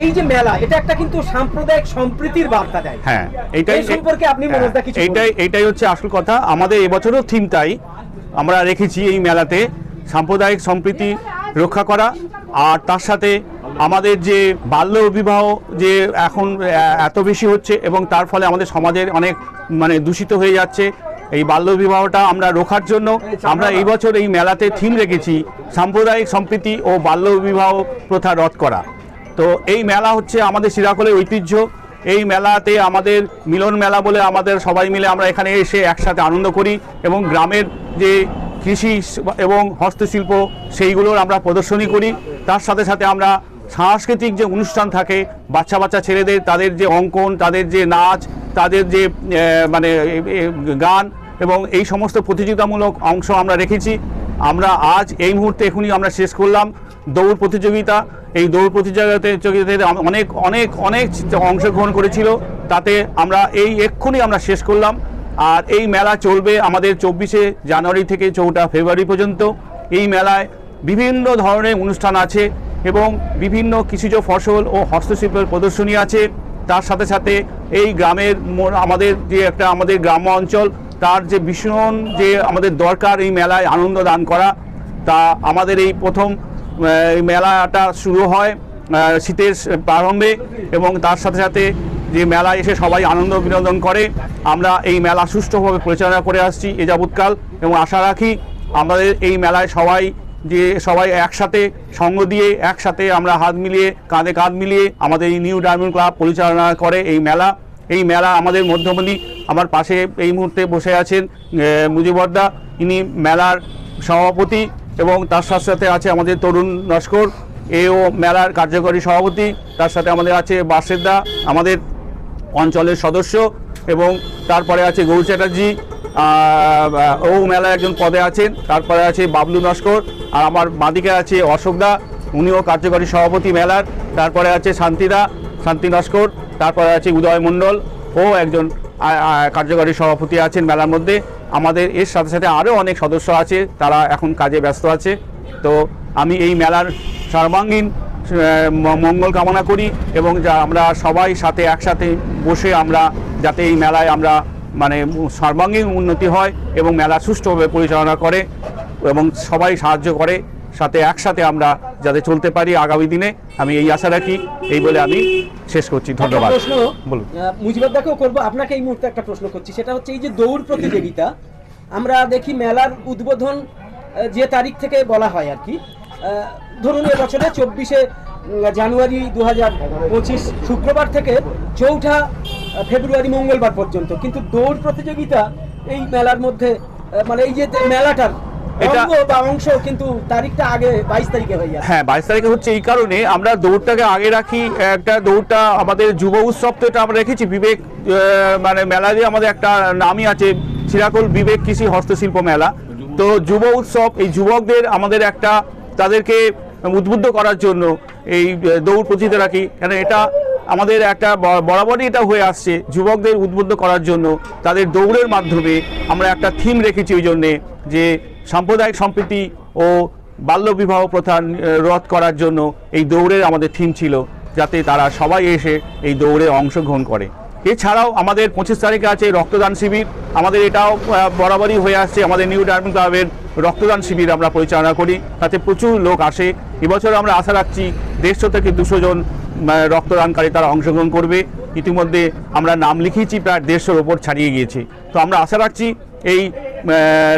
এই যে মেলা এটা একটা কিন্তু সাম্প্রদায়িক সম্প্রীতির বার্তা দেয়। হ্যাঁ এইটাই এই সম্পর্কে আপনি হ্যাঁ, মনোজদা কিছু এইটাই এইটাই হচ্ছে আসল কথা। আমাদের এবছরও থিমটাই আমরা রেখেছি এই মেলাতে সাম্প্রদায়িক সম্প্রীতি রক্ষা করা। আর তার সাথে আমাদের যে বাল্য বিবাহ যে এখন এত বেশি হচ্ছে এবং তার ফলে আমাদের সমাজের অনেক মানে দূষিত হয়ে যাচ্ছে। এই বাল্য বিবাহটা আমরা রোখার জন্য আমরা এই বছর এই মেলাতে থিম রেখেছি সাম্প্রদায়িক সম্প্রীতি ও বাল্য বিবাহ প্রথা রদ করা। তো এই মেলা হচ্ছে আমাদের সিরাকলের ঐতিহ্য। এই মেলাতে আমাদের মিলন মেলা বলে আমাদের সবাই মিলে আমরা এখানে এসে একসাথে আনন্দ করি এবং গ্রামের যে কৃষি এবং হস্তশিল্প সেইগুলোর আমরা প্রদর্শনী করি। তার সাথে সাথে আমরা সাংস্কৃতিক যে অনুষ্ঠান থাকে, বাচ্চা বাচ্চা ছেলেদের তাদের যে অঙ্কন, তাদের যে নাচ, তাদের যে মানে গান এবং এই সমস্ত প্রতিযোগিতামূলক অংশ আমরা রেখেছি। আমরা আজ এই মুহূর্তে এখনই আমরা শেষ করলাম। দৌড় প্রতিযোগিতা এই দৌড় প্রতিযোগিতাতে অনেক অনেক অনেক অংশগ্রহণ করেছিল। তাতে আমরা এই এক্ষুনি আমরা শেষ করলাম। আর এই মেলা চলবে আমাদের চব্বিশে জানুয়ারি থেকে চৌঠা ফেব্রুয়ারি পর্যন্ত। এই মেলায় বিভিন্ন ধরনের অনুষ্ঠান আছে এবং বিভিন্ন কৃষিজ ফসল ও হস্তশিল্পের প্রদর্শনী আছে। তার সাথে সাথে এই গ্রামের আমাদের যে একটা আমাদের গ্রাম্য অঞ্চল, তার যে ভীষণ যে আমাদের দরকার এই মেলায় আনন্দ দান করা, তা আমাদের এই প্রথম মেলাটা শুরু হয় শীতের প্রারম্ভে এবং তার সাথে সাথে যে মেলা এসে সবাই আনন্দ বিনোদন করে, আমরা এই মেলা সুষ্ঠুভাবে পরিচালনা করে আসছি এ যাবৎকাল এবং আশা রাখি আমাদের এই মেলায় সবাই যে সবাই একসাথে সঙ্গ দিয়ে, একসাথে আমরা হাত মিলিয়ে, কাঁধে কাঁধ মিলিয়ে আমাদের এই নিউ ডায়মন্ড ক্লাব পরিচালনা করে এই মেলা। এই মেলা আমাদের মধ্যমণি আমার পাশে এই মুহূর্তে বসে আছেন মুজিবর্দা। ইনি মেলার সভাপতি। এবং তার সাথে সাথে আছে আমাদের তরুণ নস্কর, এও মেলার কার্যকরী সভাপতি, তার সাথে আমাদের আছে বাসেদা, আমাদের অঞ্চলের সদস্য এবং তারপরে আছে গৌর চ্যাটার্জি ও মেলায় একজন পদে আছেন, তারপরে আছে বাবলু নস্কর আর আমার বাদিকে আছে অশোকদা উনিও কার্যকরী সভাপতি মেলার, তারপরে আছে শান্তিদা শান্তি নস্কর, তারপরে আছে উদয় মণ্ডল, ও একজন কার্যকরী সভাপতি আছেন মেলার মধ্যে। আমাদের এর সাথে সাথে আরও অনেক সদস্য আছে, তারা এখন কাজে ব্যস্ত আছে। তো আমি এই মেলার সর্বাঙ্গীন মঙ্গল কামনা করি এবং যা আমরা সবাই সাথে একসাথে বসে আমরা যাতে এই মেলায় আমরা মানে সর্বাঙ্গীন উন্নতি হয় এবং মেলা সুষ্ঠুভাবে পরিচালনা করে এবং সবাই সাহায্য করে। সাথে একসাথে আমরা যাতে চলতে পারি আগামী দিনে। আমি এই আশা রাখি এই বলে আমি শেষ করছি। ধন্যবাদ। বলুন। আহ, মুজিবুদ্দাকেও করব আপনাকে এই মুহূর্তে একটা প্রশ্ন করছি। সেটা হচ্ছে এই যে দৌড় প্রতিযোগিতা আমরা দেখি মেলার উদ্বোধন যে তারিখ থেকে বলা হয় আর কি ধরুন এবছরে চব্বিশে জানুয়ারি দু হাজার পঁচিশ শুক্রবার থেকে চৌঠা ফেব্রুয়ারি মঙ্গলবার পর্যন্ত। কিন্তু দৌড় প্রতিযোগিতা এই মেলার মধ্যে মানে এই যে মেলাটার এটা- অংশ কিন্তু তারিখটা আগে বাইশ তারিখে হয়ে যাচ্ছে। হ্যাঁ বাইশ তারিখে হচ্ছে এই কারণে আমরা দৌড়টাকে আগে রাখি একটা দৌড়টা আমাদের যুব উৎসব তো এটা আমরা রেখেছি। বিবেক মানে মেলা দিয়ে আমাদের একটা নামই আছে বিবেক কৃষি হস্তশিল্প মেলা। তো যুব উৎসব এই যুবকদের আমাদের একটা তাদেরকে উদ্বুদ্ধ করার জন্য এই দৌড় প্রতিযোগিতা রাখি। কেন এটা আমাদের একটা বরাবরই এটা হয়ে আসছে। যুবকদের উদ্বুদ্ধ করার জন্য তাদের দৌড়ের মাধ্যমে আমরা একটা থিম রেখেছি ওই জন্যে যে সাম্প্রদায়িক সম্প্রীতি ও বাল্যবিবাহ প্রথা রদ করার জন্য এই দৌড়ের আমাদের থিম ছিল, যাতে তারা সবাই এসে এই দৌড়ে অংশগ্রহণ করে। এছাড়াও আমাদের পঁচিশ তারিখে আছে রক্তদান শিবির। আমাদের এটাও বরাবরই হয়ে আসছে। আমাদের নিউ ডায়মন্ড ক্লাবের রক্তদান শিবির আমরা পরিচালনা করি। তাতে প্রচুর লোক আসে। এবছর আমরা আশা রাখছি দেড়শো থেকে দুশো জন রক্তদানকারী তারা অংশগ্রহণ করবে। ইতিমধ্যে আমরা নাম লিখিয়েছি প্রায় দেড়শোর ওপর ছাড়িয়ে গিয়েছি। তো আমরা আশা রাখছি এই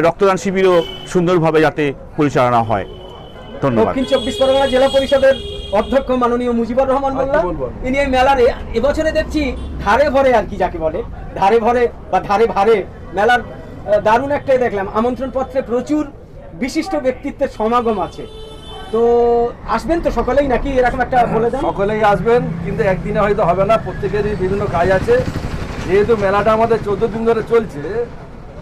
রক্তদান শিবিরও সুন্দরভাবে যাতে পরিচালনা হয়। ধন্যবাদ। দক্ষিণ চব্বিশ পরগনা জেলা পরিষদের অধ্যক্ষ মাননীয় মুজিবুর রহমান মোল্লা। ইনি এই মেলারে এবছরে দেখছি ধারে ভরে আর কি যাকে বলে ধারে ভরে বা ধারে ভারে মেলার দারুণ একটাই দেখলাম। আমন্ত্রণ পত্রে প্রচুর বিশিষ্ট ব্যক্তিত্বের সমাগম আছে। তো আসবেন তো সকলেই নাকি? এরকম একটা বলে দেন। সকলেই আসবেন কিন্তু একদিনে হয়তো হবে না প্রত্যেকেরই বিভিন্ন কাজ আছে। যেহেতু মেলাটা আমাদের চোদ্দ দিন ধরে চলছে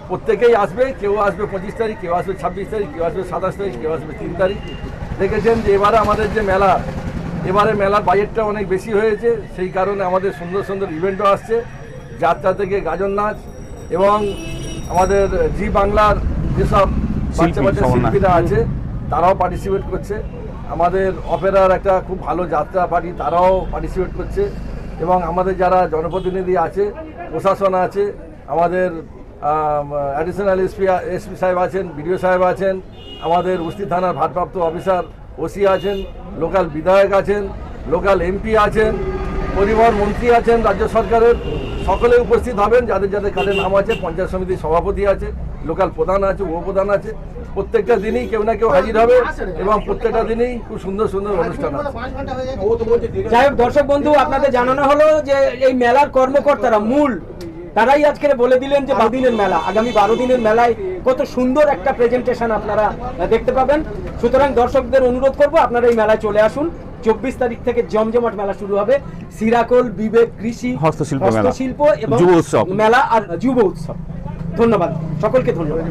প্রত্যেকেই আসবে কেউ আসবে পঁচিশ তারিখ কেউ আসবে ছাব্বিশ তারিখ কেউ আসবে সাতাশ তারিখ কেউ আসবে তিন তারিখ। দেখেছেন যে এবারে আমাদের যে মেলা এবারে মেলার বাজেটটা অনেক বেশি হয়েছে সেই কারণে আমাদের সুন্দর সুন্দর ইভেন্টও আসছে যাত্রা থেকে গাজন নাচ এবং আমাদের জি বাংলার যেসব বাচ্চা বাচ্চা শিল্পীরা আছে তারাও পার্টিসিপেট করছে। আমাদের অপেরার একটা খুব ভালো যাত্রা পার্টি তারাও পার্টিসিপেট করছে এবং আমাদের যারা জনপ্রতিনিধি আছে প্রশাসন আছে আমাদের অ্যাডিশনাল এসপি এসপি সাহেব আছেন বিডিও সাহেব আছেন, আমাদের উস্তি থানার ভারপ্রাপ্ত অফিসার ওসি আছেন লোকাল বিধায়ক আছেন লোকাল এমপি আছেন, পরিবহন মন্ত্রী আছেন রাজ্য সরকারের, সকলে উপস্থিত হবেন, যাদের যাদের কাদের নাম আছে, পঞ্চায়েত সমিতির সভাপতি আছে লোকাল প্রধান আছে, উপপ্রধান আছে, প্রত্যেকটা দিনই কেউ না কেউ হাজির হবে এবং প্রত্যেকটা দিনই খুব সুন্দর সুন্দর অনুষ্ঠান আছে। যাই হোক, দর্শক বন্ধু, আপনাদের জানানো হলো যে এই মেলার কর্মকর্তারা মূল তারাই আজকে বলে দিলেন যে বারো দিনের মেলা আগামী বারো দিনের মেলায় কত সুন্দর একটা প্রেজেন্টেশন আপনারা দেখতে পাবেন। সুতরাং দর্শকদের অনুরোধ করব আপনারা এই মেলায় চলে আসুন। চব্বিশ তারিখ থেকে জমজমাট মেলা শুরু হবে। সিরাকল বিবেক কৃষি হস্তশিল্প হস্তশিল্প এবং মেলা আর যুব উৎসব। ধন্যবাদ। সকলকে ধন্যবাদ।